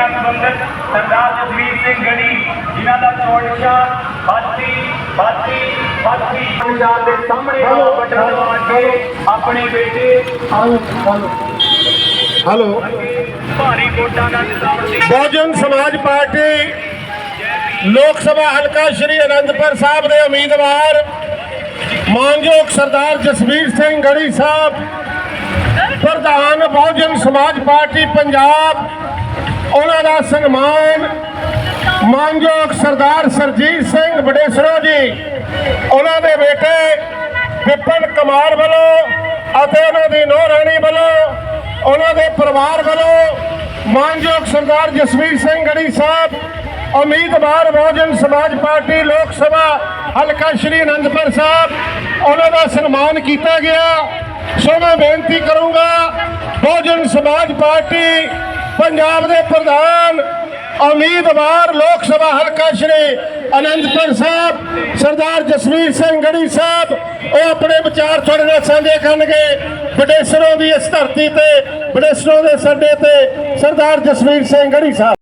ਨਾਲ ਸੰਬੰਧਿਤ ਸਰਦਾਰ ਜਸਵੀਰ ਸਿੰਘ ਗੜੀ ਜਿਨ੍ਹਾਂ ਦਾ ਨਿਸ਼ਾਨ 32 32 32 ਪੰਜਾਬ ਦੇ ਸਾਹਮਣੇ ਬਟਨ ਦਬਾ ਕੇ ਆਪਣੇ ਬੇਟੇ ਹੈਲੋ ਭਾਰੀ ਵੋਟਾਂ ਦਾ ਦੇ ਬਹੁਜਨ ਸਮਾਜ ਪਾਰਟੀ ਲੋਕ ਸਭਾ ਹਲਕਾ ਸ਼੍ਰੀ ਅਨੰਦਪੁਰ ਸਾਹਿਬ ਦੇ ਉਮੀਦਵਾਰ ਮਾਨਯੋਗ ਸਰਦਾਰ ਜਸਵੀਰ ਸਿੰਘ ਗੜੀ ਸਾਹਿਬ ਪ੍ਰਧਾਨ ਬਹੁਜਨ ਸਮਾਜ ਪਾਰਟੀ ਪੰਜਾਬ ਉਹਨਾਂ ਦਾ ਸਨਮਾਨ ਮਾਨਯੋਗ ਸਰਦਾਰ ਸਰਜੀਤ ਸਿੰਘ ਬਡੇਸਰੋ ਜੀ, ਉਹਨਾਂ ਦੇ ਬੇਟੇ ਵਿਪਨ ਕੁਮਾਰ ਵੱਲੋਂ ਅਤੇ ਉਹਨਾਂ ਦੀ ਨੌ ਰਾਣੀ ਵੱਲੋਂ, ਉਹਨਾਂ ਦੇ ਪਰਿਵਾਰ ਵੱਲੋਂ ਮਾਨਯੋਗ ਸਰਦਾਰ ਜਸਵੀਰ ਸਿੰਘ ਗੜੀ ਸਾਹਿਬ, ਉਮੀਦਵਾਰ ਬਹੁਜਨ ਸਮਾਜ ਪਾਰਟੀ ਲੋਕ ਸਭਾ ਹਲਕਾ ਸ਼੍ਰੀ ਅਨੰਦਪੁਰ ਸਾਹਿਬ, ਉਹਨਾਂ ਦਾ ਸਨਮਾਨ ਕੀਤਾ ਗਿਆ। ਸੋ ਮੈਂ ਬੇਨਤੀ ਕਰੂੰਗਾ, ਬਹੁਜਨ ਸਮਾਜ ਪਾਰਟੀ ਪੰਜਾਬ ਦੇ ਪ੍ਰਧਾਨ ਉਮੀਦਵਾਰ ਲੋਕ ਸਭਾ ਹਲਕਾ ਸ਼੍ਰੀ ਅਨੰਦਪੁਰ ਸਾਹਿਬ, ਸਰਦਾਰ ਜਸਵੀਰ ਸਿੰਘ ਗੜੀ ਸਾਹਿਬ, ਉਹ ਆਪਣੇ ਵਿਚਾਰ ਤੁਹਾਡੇ ਨਾਲ ਸਾਂਝੇ ਕਰਨਗੇ। ਬਡੇਸਰੋਂ ਦੀ ਇਸ ਧਰਤੀ ਤੇ ਬਡੇਸਰੋਂ ਦੇ ਸਾਡੇ ਤੇ ਸਰਦਾਰ ਜਸਵੀਰ ਸਿੰਘ ਗੜੀ ਸਾਹਿਬ।